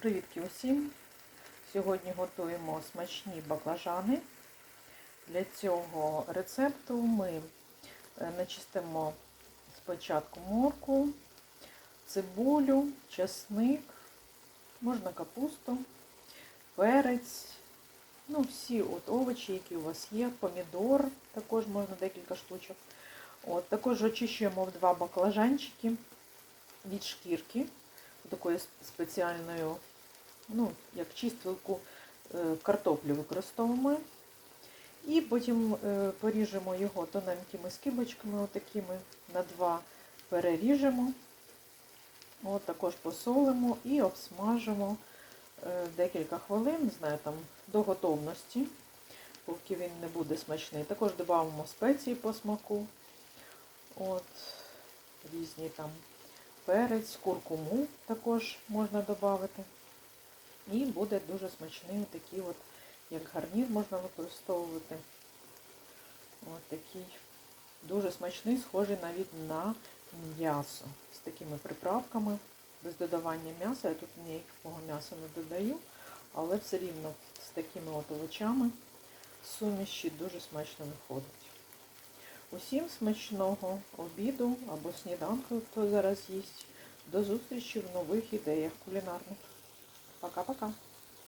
Привітки усім! Сьогодні готуємо смачні баклажани. Для цього рецепту ми е, начистимо спочатку морку, цибулю, чесник, можна капусту, перець, ну всі от овочі, які у вас є, помідор, також можна декілька штучок. От, також очищуємо в два баклажанчики від шкірки такою спеціальною, ну, як чистилку е, картоплю використовуємо. І потім е, поріжемо його тоненькими скибочками, отакими на два переріжемо. От також посолимо і обсмажимо е, декілька хвилин, знаю, там до готовності, поки він не буде смачний. Також додамо спеції по смаку. От, різні там перець, куркуму також можна додати. І буде дуже смачний такий от, як гарнір можна використовувати. Ось такий дуже смачний, схожий навіть на м'ясо. З такими приправками, без додавання м'яса. Я тут ніякого м'яса не додаю, але все рівно з такими от овочами суміші дуже смачно виходить. Усім смачного обіду або сніданку, хто зараз їсть. До зустрічі в нових ідеях кулінарних. Пока-пока!